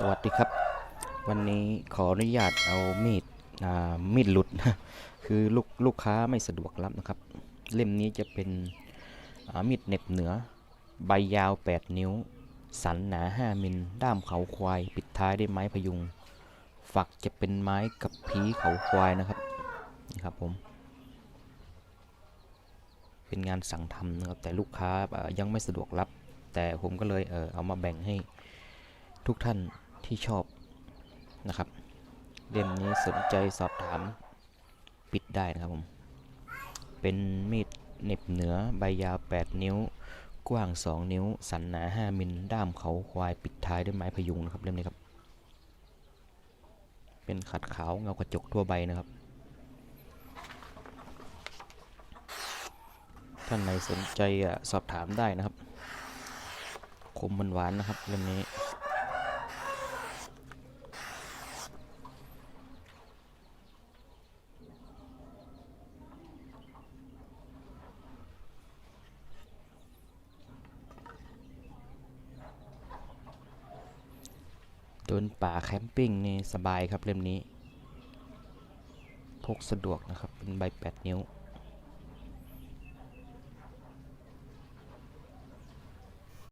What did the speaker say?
สวัสดีครับ วันนี้ขออนุญาตเอามีดมีดหลุดคือลูกลูกค้าไม่สะดวกรับนะครับ เล่มนี้จะเป็นมีดเหน็บเหนือ ใบยาว 8 นิ้ว สันหนา 5 มิลด้ามเขาควาย ปิดท้ายด้วยไม้พยุง ฝักจะเป็นไม้กับผีเขาควายนะครับนี่ครับผมเป็นงานสั่งทำนะครับแต่ลูกค้ายังไม่สะดวกรับ แต่ผมก็เลยเออเอามาแบ่งให้ทุกท่าน ที่ชอบนะครับเล่มนี้สนใจสอบถามปิดได้นะครับผม เป็นมีดเหน็บเหนือใบยาว 8 นิ้ว กว้าง 2 นิ้ว สันหนา 5 มิล ด้ามเขาควายปิดท้ายด้วยไม้พยุงนะครับเล่มนี้ครับ เป็นขัดขาวเงากระจกทั่วใบนะครับ ท่านไหนสนใจสอบถามได้นะครับ คมมันหวานนะครับเล่มนี้ เดินป่าแคมปิ้งนี่สบายครับเล่มนี้ พกสะดวกนะครับ เป็นใบ 8 นิ้ว